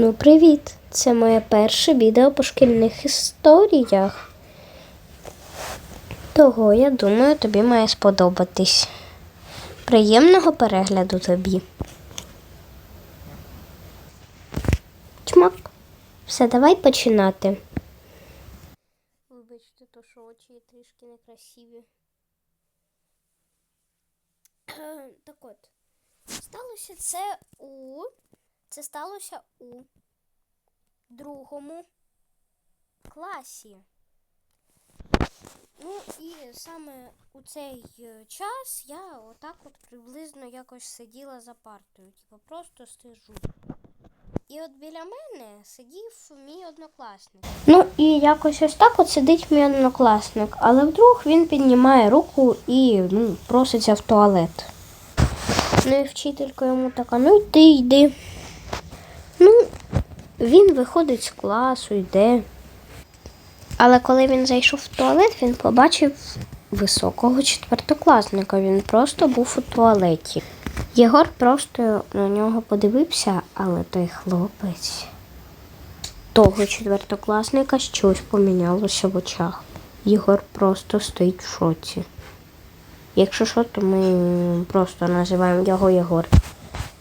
Ну, привіт! Це моє перше відео по шкільних історіях. Того, я думаю, тобі має сподобатись. Приємного перегляду тобі. Чмак. Все, давай починати. Вибачте, то що очі трішки некрасиві. Так от. Сталося це у. Це сталося у другому класі. Ну і саме у цей е, час я отак от приблизно якось сиділа за партою. Типу просто стежу. І от біля мене сидів мій однокласник. Ну і якось ось так от сидить мій однокласник, але вдруг він піднімає руку і ну, проситься в туалет. Ну і вчителька йому така, ну йди, йди. Він виходить з класу, йде. Але коли він зайшов в туалет, він побачив високого четвертокласника. Він просто був у туалеті. Єгор просто на нього подивився, але той хлопець того четвертокласника щось помінялося в очах. Єгор просто стоїть в шоці. Якщо що, то ми просто називаємо його Єгор.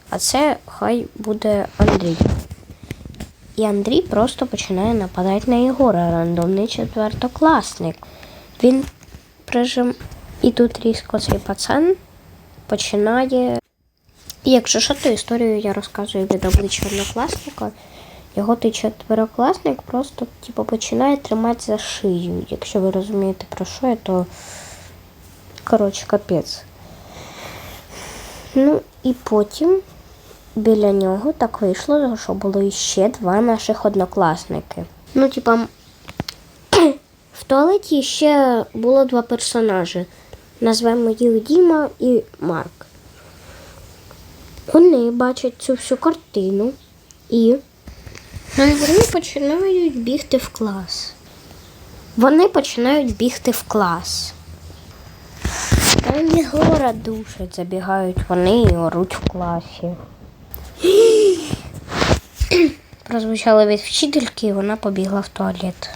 А це хай буде Андрій. І Андрій просто починає нападати на Єгора, рандомний четвертокласник. Він прижим. І тут різко цей пацан починає. Якщо що, то історію я розказую від обличчя однокласника. Його той четверокласник просто типу, починає тримати за шию. Якщо ви розумієте про що я, то коротше капець. Ну і потім біля нього так вийшло, що було ще два наших однокласники. Ну, типа, в туалеті ще було два персонажі. Назвемо їх Діма і Марк. Вони бачать цю всю картину і вони починають бігти в клас. Вони починають бігти в клас. Там Єгора душать, забігають вони і оруть в класі. Прозвучало від вчительки, і вона побігла в туалет.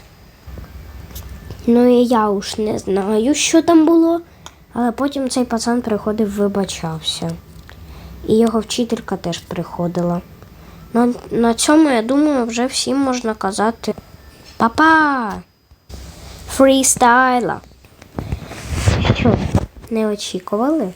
Ну і я уж не знаю, що там було, але потім цей пацан приходив, вибачався. І його вчителька теж приходила. На, на цьому, я думаю, вже всім можна казати Папа! Фрістайла! Що, не очікували?